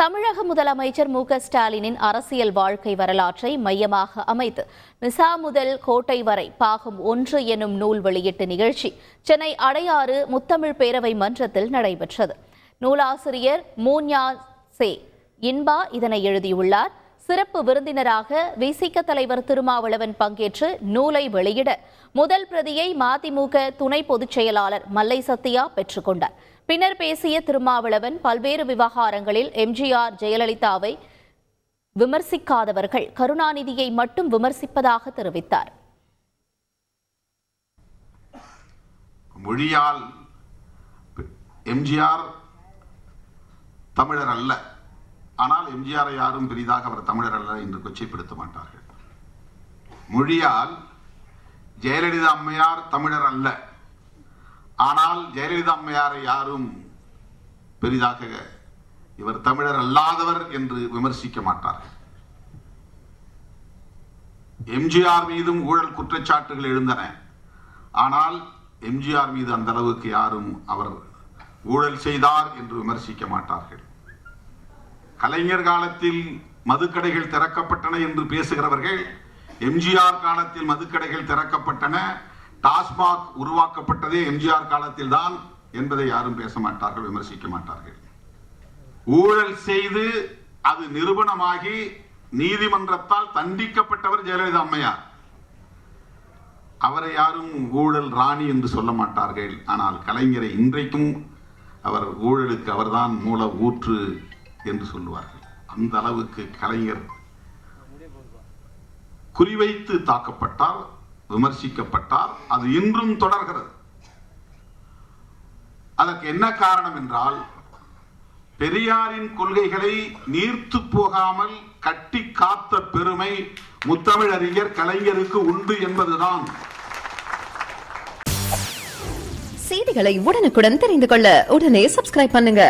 தமிழக முதலமைச்சர் மு ஸ்டாலினின் அரசியல் வாழ்க்கை வரலாற்றை மையமாக அமைத்து நிசா முதல் கோட்டை வரை பாகம் ஒன்று எனும் நூல் வெளியீட்டு நிகழ்ச்சி சென்னை அடையாறு முத்தமிழ் பேரவை மன்றத்தில் நடைபெற்றது. நூலாசிரியர் மூன்யா சே இன்பா இதனை எழுதியுள்ளார். சிறப்பு விருந்தினராக விசிக தலைவர் திருமாவளவன் பங்கேற்று நூலை வெளியிட முதல் பிரதியை மதிமுக துணை பொதுச் செயலாளர் மல்லை சத்யா பெற்றுக்கொண்டார் பின்னர் பேசிய திருமாவளவன் பல்வேறு விவகாரங்களில் எம்ஜிஆர் ஜெயலலிதாவை விமர்சிக்காதவர்கள் கருணாநிதியை மட்டும் விமர்சிப்பதாக தெரிவித்தார். மொழியால் எம்ஜிஆர் தமிழர் அல்ல. ஆனால் எம்ஜிஆரை யாரும் பெரிதாக அவர் தமிழர் அல்ல என்று கொச்சைப்படுத்த மாட்டார்கள். மொழியால் ஜெயலலிதா அம்மையார் தமிழர் அல்ல. ஆனால் ஜெயலலிதா அம்மையாரை யாரும் பெரிதாக இவர் தமிழர் அல்லாதவர் என்று விமர்சிக்க மாட்டார்கள். எம்ஜிஆர் மீதும் ஊழல் குற்றச்சாட்டுகள் எழுந்தன. ஆனால் எம்ஜிஆர் மீது அந்த அளவுக்கு யாரும் அவர் ஊழல் செய்தார் என்று விமர்சிக்க மாட்டார்கள். கலைஞர் காலத்தில் மதுக்கடைகள் திறக்கப்பட்டன என்று பேசுகிறவர்கள் எம்ஜிஆர் காலத்தில் மதுக்கடைகள் திறக்கப்பட்டன டாஸ்மாக் உருவாக்கப்பட்டதே எம்ஜிஆர் காலத்தில் தான் என்பதை யாரும் பேச மாட்டார்கள் விமர்சிக்க மாட்டார்கள். ஊழல் செய்து அது நிறுவனமாகி நீதிமன்றத்தால் தண்டிக்கப்பட்டவர் ஜெயலலிதா அம்மையார். அவரை யாரும் ஊழல் ராணி என்று சொல்ல மாட்டார்கள் ஆனால் கலைஞரை இன்றைக்கும் அவர் ஊழலுக்கு அவர்தான் மூல ஊற்று என்று சொல்லுவார்கள். அந்த அளவுக்கு கலைஞர் குறிவைத்து தாக்கப்பட்டால் விமர்சிக்கப்பட்டால் அது இன்றும் தொடர்கிறது. அதற்கு என்ன காரணம் என்றால் பெரியாரின் கொள்கைகளை நீர்த்து போகாமல் கட்டி காத்த பெருமை முத்தமிழறிஞர் கலைஞருக்கு உண்டு என்பதுதான். செய்திகளை உடனுக்குடன் தெரிந்து கொள்ள உடனே சப்ஸ்கிரைப் பண்ணுங்க.